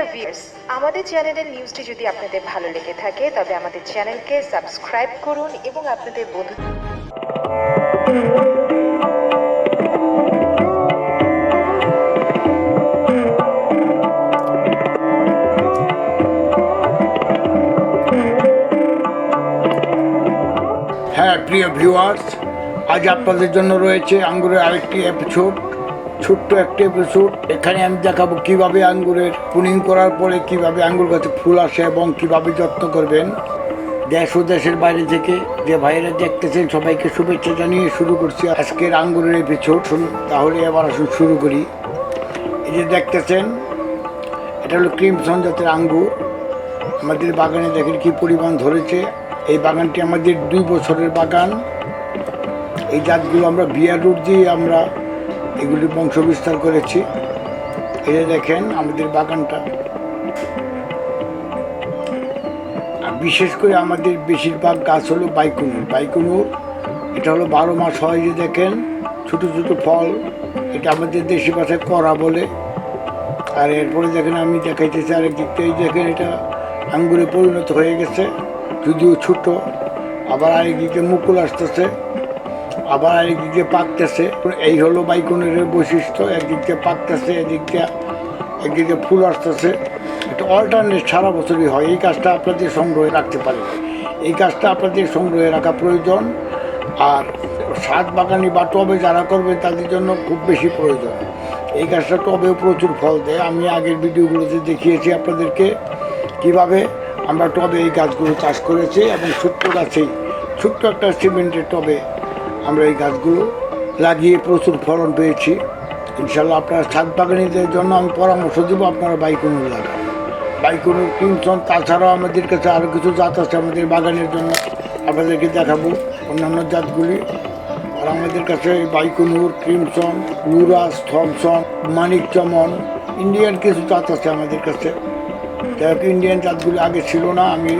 Dear viewers আমাদের চ্যানেলের নিউজটি যদি আপনাদের ভালো লেগে থাকে, তবে আমাদের চ্যানেলকে সাবস্ক্রাইব করুন এবং আপনাদের বন্ধু হ্যাঁ প্রিয় ভিউয়ার্স আজ আপনাদের জন্য রয়েছে আঙ্গুরের আরেকটি এপিসোড ছোট্ট একটি এপিসোড এখানে আমি দেখাবো কীভাবে আঙ্গুরের পুনিং করার পরে কীভাবে আঙ্গুর গাছে ফুল আসে এবং কীভাবে যত্ন করবেন। দেশ ও দেশের বাইরে থেকে যে ভাইরা দেখতেছেন, সবাইকে শুভেচ্ছা জানিয়ে শুরু করছি আজকের আঙ্গুরের এপিসোড শুনুন তাহলে এবার আসুন শুরু করি। এই যে দেখতেছেন, এটা হলো ক্রিমসন জাতের আঙ্গুর। আমাদের বাগানে দেখেন কি পরিমাণ ধরেছে। এই বাগানটি আমাদের দুই বছরের বাগান। এই জাতগুলো আমরা বিয়ার রুট দিয়ে আমরা এগুলি বংশ বিস্তার করেছি। এই যে দেখেন আমাদের বাগানটা। আর বিশেষ করে আমাদের বেশিরভাগ গাছ হলো বাইকুনুর বাইকুনুর এটা হলো বারো মাস হয় যে দেখেন, ছোট ছোট ফল। এটা আমাদের দেশি ভাষায় করা বলে। আর এরপরে দেখেন আমি দেখাইতেছি আরেক দিক থেকে দেখেন এটা আঙ্গুরে পরিণত হয়ে গেছে, যদিও ছোট। আবার আরেক দিকে মুকুল আসতেছে। আবার আরেক দিকে পাকতেছে এই হলো বাইকনের বৈশিষ্ট্য, একদিক পাকতেছে এদিক একদিকে ফুল আসতেছে। এটা অল্টারনেট সারা বছরই হয়, এই কাজটা আপনাদের সংগ্রহে রাখতে পারেন। এই কাজটা আপনাদের সংগ্রহে রাখা প্রয়োজন, আর সাত বাগানি বা টবে যারা করবে তাদের জন্য খুব বেশি প্রয়োজন। এই গাছটা টবেও প্রচুর ফল দেয়। আমি আগের ভিডিওগুলোতে দেখিয়েছি আপনাদেরকে কীভাবে আমরা টবে এই গাছগুলো চাষ করেছি, এবং ছোট্ট গাছেই ছোট্ট একটা সিমেন্টের টবে আমরা এই গাছগুলো লাগিয়ে প্রচুর ফলন পেয়েছি। ইনশাল্লাহ আপনার ছাদ বাগানিদের জন্য আমি পরামর্শ দেবো, আপনারা বাইকুনুর লাগান। বাইকুনুর কিনসন তাছাড়াও আমাদের কাছে আরও কিছু জাত আছে আমাদের বাগানের জন্য। আপনাদেরকে দেখাবো অন্যান্য জাতগুলি। আর আমাদের কাছে বাইকুনুর ক্রিমসন লুরাস, থমসন মানিক চমন ইন্ডিয়ান কিছু জাত আছে আমাদের কাছে। যাই ইন্ডিয়ান জাতগুলি আগে ছিল না, আমি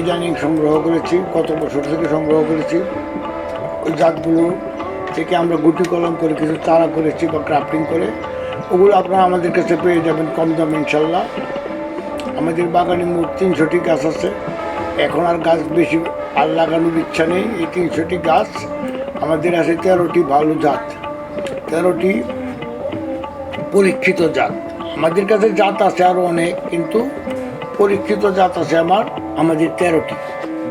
ইদানিং সংগ্রহ করেছি, গত বছর থেকে সংগ্রহ করেছি। ওই জাতগুলো থেকে আমরা গুটি কলম করে কিছু চারা করেছি বা ক্রাফটিং করে, ওগুলো আপনারা আমাদের কাছে পেয়ে যাবেন কম দামে ইনশাল্লাহ। আমাদের বাগানে মোট তিনশোটি গাছ আছে। এখন আর গাছ বেশি আর লাগানোর ইচ্ছা নেই। এই তিনশোটি গাছ আমাদের আছে তেরোটি ভালো জাত। তেরোটি পরীক্ষিত জাত। আমাদের কাছে জাত আছে আরও অনেক, কিন্তু পরীক্ষিত জাত আছে আমার, আমাদের তেরোটি।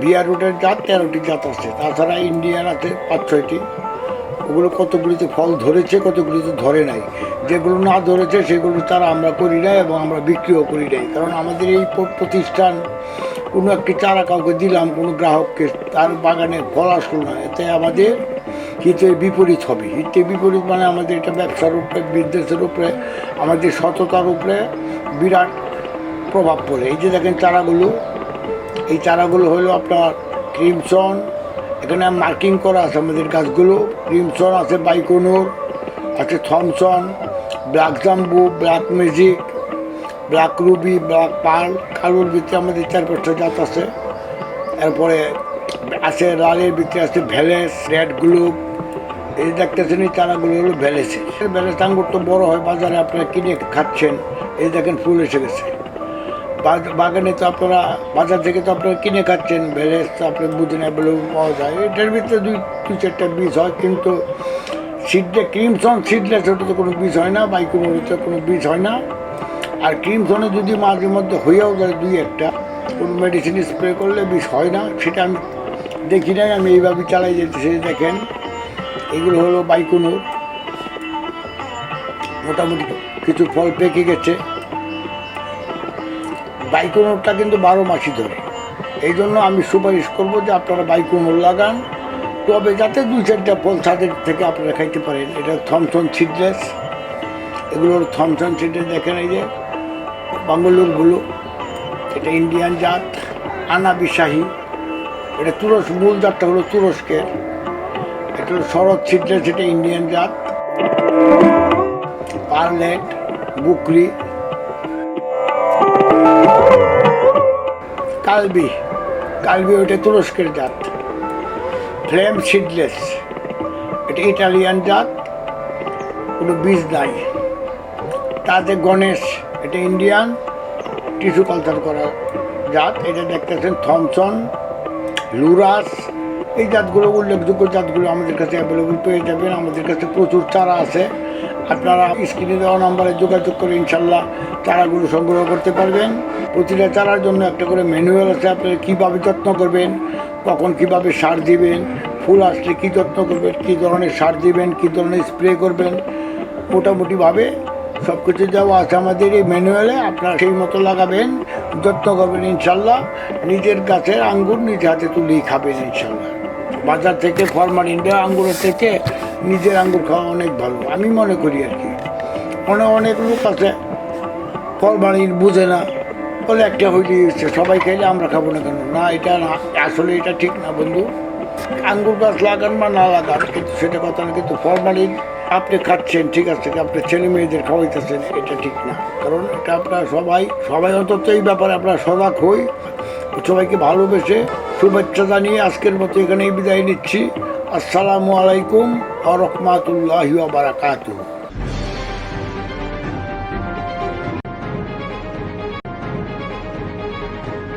বিয়ার রুটের জাত তেরোটি জাত আছে। তাছাড়া ইন্ডিয়ান আছে পাঁচ ছয়টি। ওগুলো কতগুলিতে ফল ধরেছে, কতগুলিতে ধরে নাই। যেগুলো না ধরেছে, সেগুলো তারা আমরা করি নাই এবং আমরা বিক্রিও করি নাই। কারণ আমাদের এই প্রতিষ্ঠান কোনো একটি চারা কাউকে দিলাম, কোনো গ্রাহককে, তার বাগানে ফল আসলো না। এতে আমাদের হিতের বিপরীত হবে। হিতের বিপরীত মানে আমাদের এটা ব্যবসার উপরে, বিজনেসের উপরে, আমাদের সততার উপরে বিরাট প্রভাব পড়ে। এই যে দেখেন চারাগুলো এই চারাগুলো হলো আপনার ক্রিমসন, এখানে মার্কিং করা আছে আমাদের গাছগুলো। ক্রিমসন আছে বাইকোনোর, আছে Thompson, black jumbo, black magic, black ruby, black pearl কালোর ভিতরে আমাদের চার পাঁচটা জাত আছে। এরপরে আছে লালের ভিতরে আছে ভ্যালেস, রেড গ্লোব। এই দেখতেছেন এই চারাগুলো হলো ভ্যালেসের ভ্যালেস আঙ্গুর তো বড় হয়, বাজারে আপনারা কিনে খাচ্ছেন। এই দেখেন ফুল এসে গেছে। বাগানে তো আপনারা, বাজার থেকে তো আপনারা কিনে খাচ্ছেন তো আপনি বুঝেন অ্যাভেলেবল পাওয়া যায় এটার ভিতরে দুই দু চারটা বীজ হয়, কিন্তু সিডলে, ক্রিমসন সিডলেস ওটাতে কোনো বীজ হয় না বাইকুনোরিতে কোনো বীজ হয় না। আর ক্রিমসনে যদি মাঝে মধ্যে হয়েও যায় দুই একটা, কোনো মেডিসিন স্প্রে করলে বিষ হয় না, সেটা আমি দেখি নাই, আমি এইভাবে চালাই যেতেছি, দেখেন। এগুলো হলো বাইকুনুর। মোটামুটি কিছু ফল পেকে গেছে। বাইকুনুরটা কিন্তু বারো মাসই ধরে। এই জন্য আমি সুপারিশ করব যে আপনারা বাইকুনুর লাগান। তবে যাতে দুই চারটা ফল ছাদের থেকে আপনারা খাইতে পারেন। এটা থমসন সিডলেস এগুলো হলো থমসন সিডলেস দেখেন এই যে বাঙ্গালোরগুলো। এটা ইন্ডিয়ান জাত আনাবি শাহী এটা তুরস্ক, মূল জাতটা হলো তুরস্কের। এটা শরৎ সিডলেস এটা ইন্ডিয়ান জাত। পার্লেট, বুকরি। কালবি। কালবি ওইটা তুরস্কের জাত। Flame seedless. এটা ইটালিয়ান জাত। কোনো বীজ নাই। তাতে গণেশ, এটা ইন্ডিয়ান। টিস্যু কালচার করা জাত। এটা দেখতেছেন থমসন, লুরাস। এই জাতগুলো, উল্লেখযোগ্য জাতগুলো আমাদের কাছে অ্যাভেলেবল পেয়ে যাবেন। আমাদের কাছে প্রচুর চারা আছে। আপনারা স্ক্রিনে দেওয়া নাম্বারে যোগাযোগ করে ইনশাল্লাহ চারাগুলো সংগ্রহ করতে পারবেন। প্রতিটা চারার জন্য একটা করে ম্যানুয়াল আছে। আপনারা কীভাবে যত্ন করবেন, কখন কীভাবে সার দিবেন, ফুল আসলে কী যত্ন করবেন, কী ধরনের সার দিবেন, কী ধরনের স্প্রে করবেন, মোটামুটিভাবে সব কিছু যাওয়া আছে আমাদের এই ম্যানুয়ালে আপনারা সেই মতো লাগাবেন, যত্ন করবেন ইনশাল্লাহ নিজের গাছের আঙ্গুর নিজ হাতে তুলেই খাবেন ইনশাল্লাহ বাজার থেকে ফরমালিন দেওয়া আঙ্গুরের থেকে নিজের আঙ্গুর খাওয়া অনেক ভালো, আমি মনে করি আর কি। অনেক অনেক লোক আছে ফরমালিন বুঝে না, বলে একটা হইলে হচ্ছে, সবাই খাইলে আমরা খাব না কেন? না, এটা না, আসলে এটা ঠিক না বন্ধু। আঙ্গুর গাছ লাগান বা না লাগান কিন্তু সেটা কথা না, কিন্তু ফরমালিন আপনি খাচ্ছেন, ঠিক আছে আপনার ছেলে মেয়েদের খাওয়াইতেছেন, এটা ঠিক না। কারণ এটা আপনার সবাই সবাই অন্তত এই ব্যাপারে আপনার সজাগ হই সবাইকে ভালোবেসে শুভেচ্ছা জানিয়ে আজকের মতো এখানেই বিদায় নিচ্ছি। আসসালামু আলাইকুম আ রহমাতুল্লাহ বারাকাতুহ।